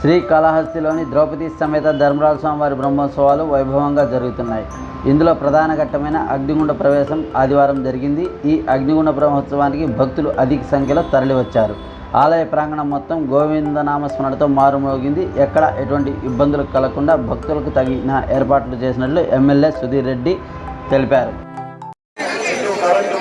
శ్రీకాళహస్తిలోని ద్రౌపది సమేత ధర్మరాజ స్వామివారి బ్రహ్మోత్సవాలు వైభవంగా జరుగుతున్నాయి. ఇందులో ప్రధాన ఘట్టమైన అగ్నిగుండ ప్రవేశం ఆదివారం జరిగింది. ఈ అగ్నిగుండ బ్రహ్మోత్సవానికి భక్తులు అధిక సంఖ్యలో తరలివచ్చారు. ఆలయ ప్రాంగణం మొత్తం గోవిందనామ స్మరణతో మారుమోగింది ఎక్కడ ఎటువంటి ఇబ్బందులు కలగకుండా భక్తులకు తగిన ఏర్పాట్లు చేసినట్లు ఎమ్మెల్యే సుధీర్ రెడ్డి తెలిపారు. కరెంట్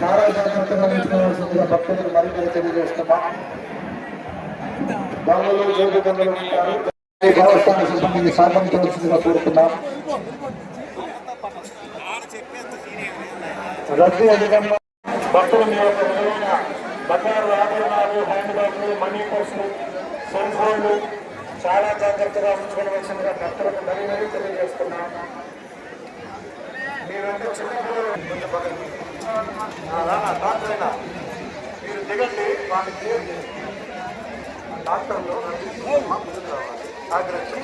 చాలా జాగ్రత్తగా ఉంచుకోవాల్సిందిగా భక్తులకు మరింత తెలియజేస్తున్నాం బాలలో జ్యోతి గంగలు ఉంటారు దేవస్థాన సిబ్బందిని సహకరించవలసిందిగా కోరుతున్నాం రద్దీ అధికంగా భక్తుల మీద బంగారు ఆభరణాలు హ్యాండ్ బ్యాగ్లు మనీ పర్సులు సెల్ ఫోన్లు చాలా జాగ్రత్తగా ఉంచుకోవలసిందిగా భక్తులకు మరీ మరీ తెలియజేస్తున్నాం. మీరంటే చిన్నపిల్లలు కొంచెం పక్కకి. ఆ, మీరు దిగండి వాళ్ళని క్లియర్ చేయండి మా ముందుకు రావాలి ఆగ్రహించి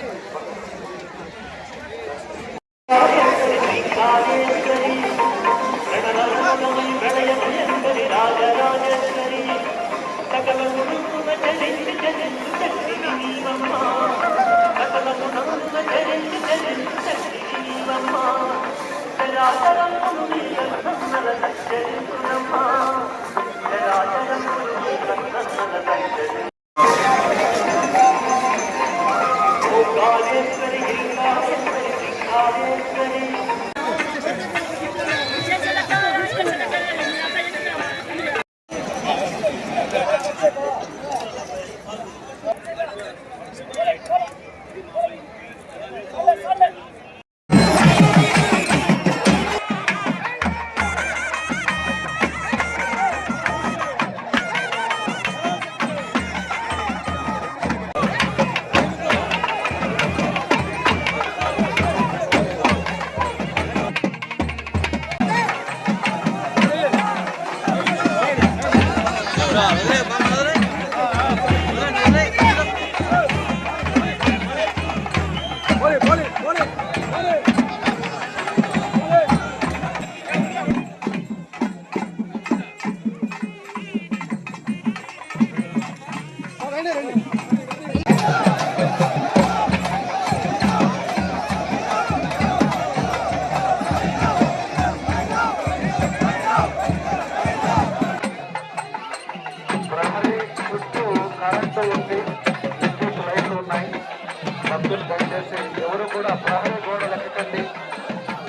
ఎవరు కూడా ప్రహరీ గోడలు ఎక్కకండి.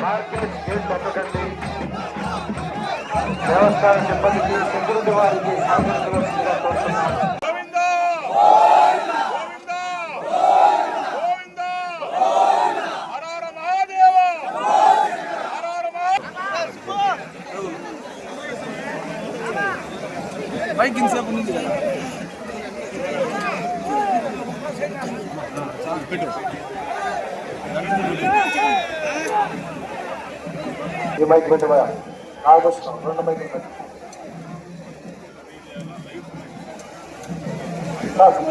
మార్కెట్ గేట్ ఎక్కకండి దేవస్థాన సిబ్బందికి సెక్యూరిటీ వారికి సహకరించవలసిందిగా బైక్ ఇంతసేపు నుంచి కదా ఈ మైక్ పెట్టవా నాగభూషణం రెండు మైకులు పెట్టు చాలు.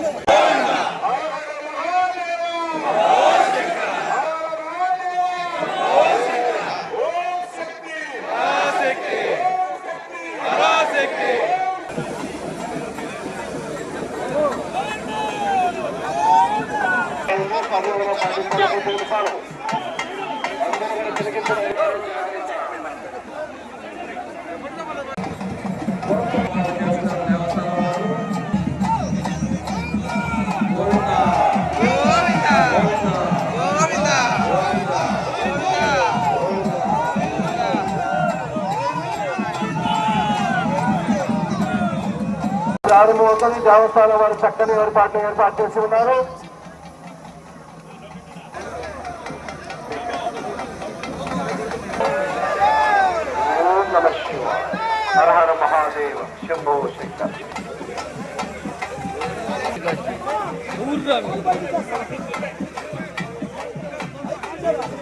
ప్రారంభమవుతుంది దేవస్థానం వారు చక్కని ఏర్పాట్లు ఏర్పాటు చేసి ఉన్నారు. ఓం మహాదేవ. శంభో శంకర్. వెనక్కి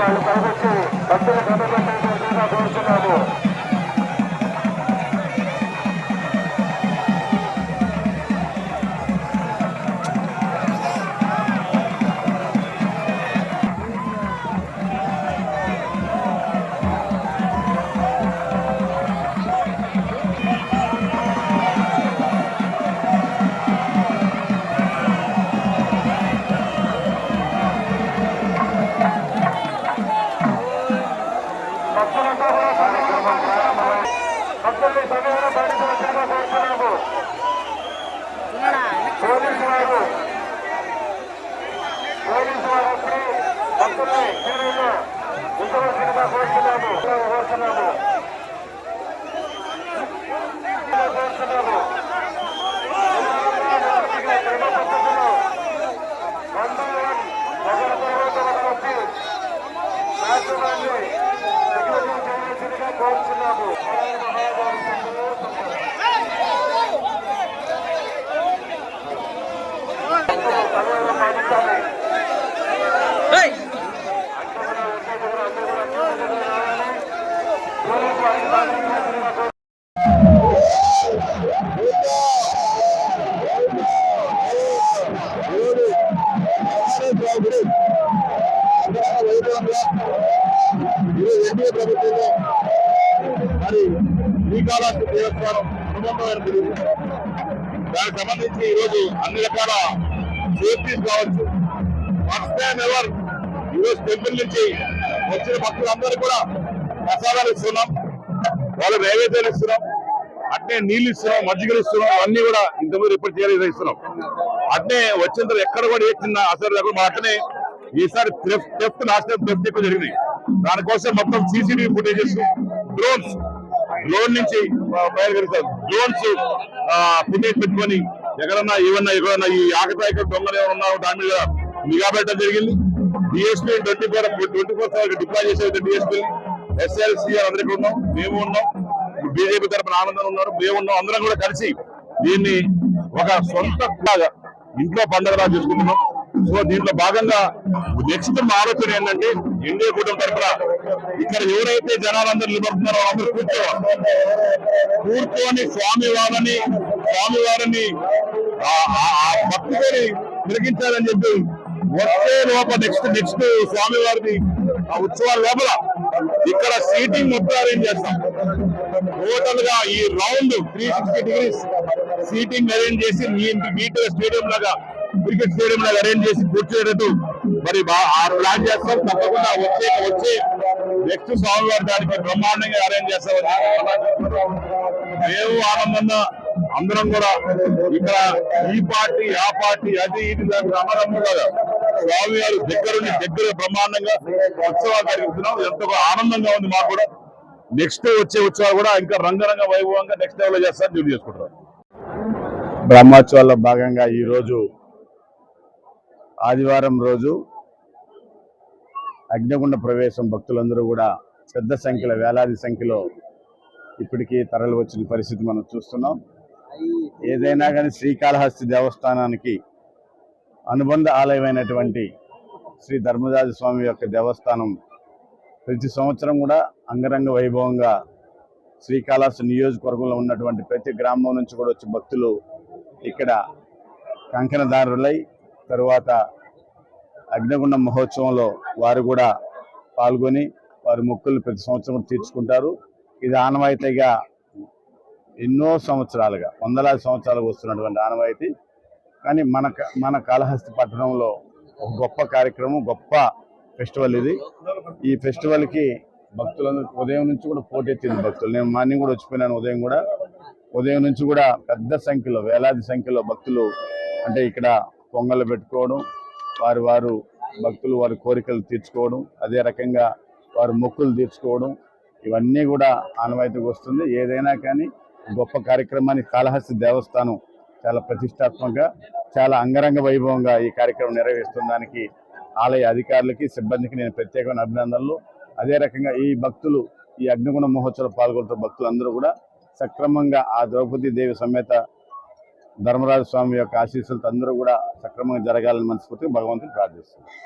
వాళ్ళు పైకొచ్చి భక్తులు కనబడటంగా కోరుతున్నాము. ప్రభుత్వంలో మరి శ్రీకాళహస్తి దేవస్థానం అనుబంధమైన తిరుగు దానికి సంబంధించి ఈరోజు అన్ని రకాల సేఫ్టీస్ కావచ్చు ఫస్ట్ టైం ఎవర్ ఈరోజు టెంపుల్ నుంచి వచ్చిన భక్తులందరూ కూడా ప్రసాదాలు ఇస్తున్నాం. వాళ్ళు నైవేద్యాలు ఇస్తున్నాం. అట్నే నీళ్ళు ఇస్తున్నాం మజ్జిగలు ఇస్తున్నాం అన్ని కూడా ఇంతకుముందు రిపోర్ట్ చేయాలి ఇస్తున్నాం. అట్నే వచ్చిన తర్వాత ఎక్కడ కూడా ఏ చిన్న అసలు లేకుండా అట్నే ఈసారి టెఫ్ట్ లాస్ట్ టైం టెఫ్ట్ ఎక్కువ జరిగింది దానికోసం మొత్తం సీసీటీవీ ఫుటేజెస్ డ్రోన్స్ డ్రోన్ నుంచి బయలుదేరుతారు. డ్రోన్స్ ఫుటేజ్ పెట్టుకొని ఎక్కడన్నా ఏమన్నా ఎక్కడన్నా ఈ ఆకతాయిక దొంగలు ఏమన్నా దాని మీద నిఘా పెట్టడం జరిగింది. DSP twenty four twenty four seven deploy చేసే డిఎస్పీ ఎస్ఎల్సీఆర్ అందరికీ ఉన్నాం. మేము ఉన్నాం. బీజేపీ తరపున ఆనందం ఉన్నారు. మేము ఉన్నాం. అందరం కూడా కలిసి దీన్ని ఒక సొంత ఇంట్లో పండుగలా చేసుకుంటున్నాం. సో దీంట్లో భాగంగా నెక్స్ట్ మా ఆలోచన ఏంటంటే ఎన్డీఏ కూటమి తరపున ఇక్కడ ఎవరైతే జనాలందరూ నిలబడుతున్నారో అందరూ కూర్చోవాలి. కూర్చొని స్వామి వారిని స్వామి వారిని ఆ- ఆ- భక్తుని తిరిగించాలని చెప్పి వచ్చే లోపల నెక్స్ట్ నెక్స్ట్ స్వామి వారిని ఆ ఉత్సవాల లోపల ఇక్కడ సీటింగ్ మొత్తం అరేంజ్ చేస్తాం. టోటల్గా ఈ round three sixty degrees seating arrange చేసి మీటర్ స్టేడియం లాగా క్రికెట్ స్టేడియం లాగా అరేంజ్ చేసి కూర్చోేటట్టు మరి బా- ఆ ప్లాన్ చేస్తాం. తప్పకుండా వచ్చే వచ్చే నెక్స్ట్ స్వామివారి దానికి బ్రహ్మాండంగా అరేంజ్ చేస్తామని మేము ఆనందంగా అందరం కూడా ఇక్కడ ఈ పార్టీ ఆ పార్టీ అది ఇది దానికి అమరమ్మ కదా స్వామి గారు దగ్గరుండి దగ్గర బ్రహ్మాండంగా ఉత్సవాలు జరుగుతున్నాం ఎంతో ఆనందంగా ఉంది మాకు కూడా. నెక్స్ట్ వచ్చే ఉత్సవాలు కూడా ఇంకా రంగరంగ వైభవంగా నెక్స్ట్ లెవెల్ చేస్తారని డ్యూటీ చేసుకుంటారు బ్రహ్మోత్సవాల్లో భాగంగా ఈరోజు ఆదివారం రోజు అగ్నిగుండ ప్రవేశం భక్తులందరూ కూడా పెద్ద సంఖ్యలో వేలాది సంఖ్యలో ఇప్పటికీ తరలి వచ్చిన పరిస్థితి మనం చూస్తున్నాం. ఏదైనా కానీ శ్రీకాళహస్తి దేవస్థానానికి అనుబంధ ఆలయమైనటువంటి శ్రీ ధర్మరాజ స్వామి యొక్క దేవస్థానం ప్రతి సంవత్సరం కూడా అంగరంగ వైభవంగా శ్రీకాళహస్తి నియోజకవర్గంలో ఉన్నటువంటి ప్రతి గ్రామం నుంచి కూడా వచ్చి భక్తులు ఇక్కడ కంకణదారులై తరువాత అగ్నిగుండ మహోత్సవంలో వారు కూడా పాల్గొని వారి మొక్కులు ప్రతి సంవత్సరం తీర్చుకుంటారు. ఇది ఆనవాయితీగా ఎన్నో సంవత్సరాలుగా వందలాది సంవత్సరాలు వస్తున్నటువంటి ఆనవాయితీ. కానీ మన మన కాళహస్తి పట్టణంలో ఒక గొప్ప కార్యక్రమం గొప్ప ఫెస్టివల్ ఇది. ఈ ఫెస్టివల్కి భక్తులందరూ ఉదయం నుంచి కూడా పోటెత్తింది భక్తులు. నేను మార్నింగ్ కూడా వచ్చిపోయినాను ఉదయం కూడా. ఉదయం నుంచి కూడా పెద్ద సంఖ్యలో వేలాది సంఖ్యలో భక్తులు అంటే ఇక్కడ పొంగళ్ళు పెట్టుకోవడం వారి వారు భక్తులు వారి కోరికలు తీర్చుకోవడం అదే రకంగా వారు మొక్కులు తీర్చుకోవడం ఇవన్నీ కూడా ఆనవాయితీకి వస్తుంది. ఏదైనా కానీ గొప్ప కార్యక్రమాన్ని కాళహస్తి దేవస్థానం చాలా ప్రతిష్టాత్మకంగా చాలా అంగరంగ వైభవంగా ఈ కార్యక్రమం నిర్వహిస్తున్న దానికి ఆలయ అధికారులకి సిబ్బందికి నేను ప్రత్యేకమైన అభినందనలు. అదే రకంగా ఈ భక్తులు ఈ అగ్నిగుణ మహోత్సవంలో పాల్గొంటున్న భక్తులందరూ కూడా సక్రమంగా ఆ ద్రౌపది దేవి సమేత ధర్మరాజు స్వామి యొక్క ఆశీస్సులతో అందరూ కూడా సక్రమంగా జరగాలని మనస్ఫూర్తిగా భగవంతుని ప్రార్థిస్తున్నారు